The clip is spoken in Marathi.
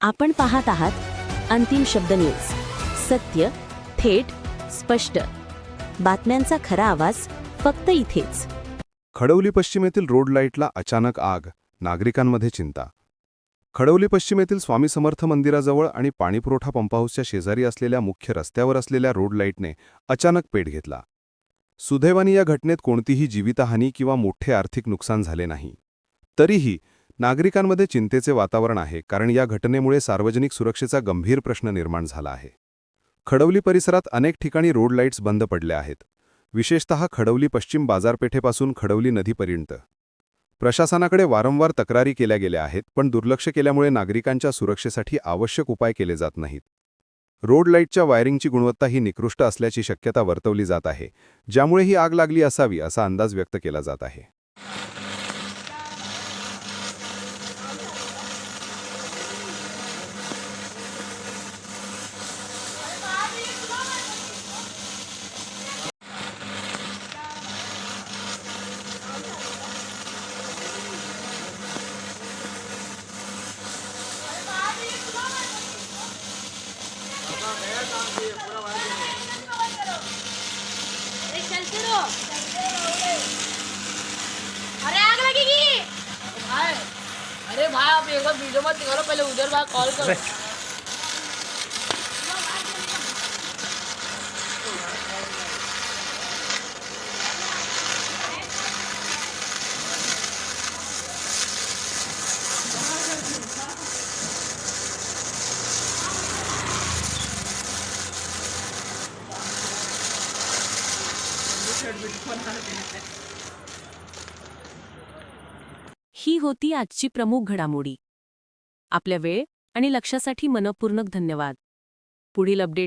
आपण पाहत आहात अंतिम शब्द न्यूज सत्य थेट स्पष्ट. बातम्यांचा खरा आवाज फक्त इथेच. खडवली पश्चिमेतील रोड लाईटला अचानक आग नागरिकांमध्ये चिंता. खडवली पश्चिमेतील स्वामी समर्थ मंदिराजवळ आणि पाणीपुरवठा पंपहाऊसच्या शेजारी असलेल्या मुख्य रस्त्यावर असलेल्या रोड लाईटने अचानक पेट घेतला. सुदैवानी या घटनेत कोणतीही जीवितहानी किंवा मोठे आर्थिक नुकसान झाले नाही. तरीही नागरिकांमध्ये चिंतेचे वातावरण आहे कारण या घटनेमुळे सार्वजनिक सुरक्षेचा गंभीर प्रश्न निर्माण झाला आहे. खडवली परिसरात अनेक ठिकाणी रोड लाईट्स बंद पडल्या आहेत. विशेषतः खडवली पश्चिम बाजारपेठेपासून खडवली नदीपर्यंत. प्रशासनाकडे वारंवार तक्रारी केल्या गेल्या आहेत पण दुर्लक्ष केल्यामुळे नागरिकांच्या सुरक्षेसाठी आवश्यक उपाय केले जात नाहीत. रोड लाईटच्या वायरिंगची गुणवत्ता ही निकृष्ट असल्याची शक्यता वर्तवली जात आहे ज्यामुळे ही आग लागली असावी असा अंदाज व्यक्त केला जात आहे. अरे आग लगेगी. हाय अरे भाई आप एक बार वीडियो मत निकालो पहले उधर भाई कॉल करो। ही होती आजची प्रमुख घडामोडी. आपल्या वेळ आणि लक्षासाठी मनपूर्वक धन्यवाद. पुढील अपडेट्स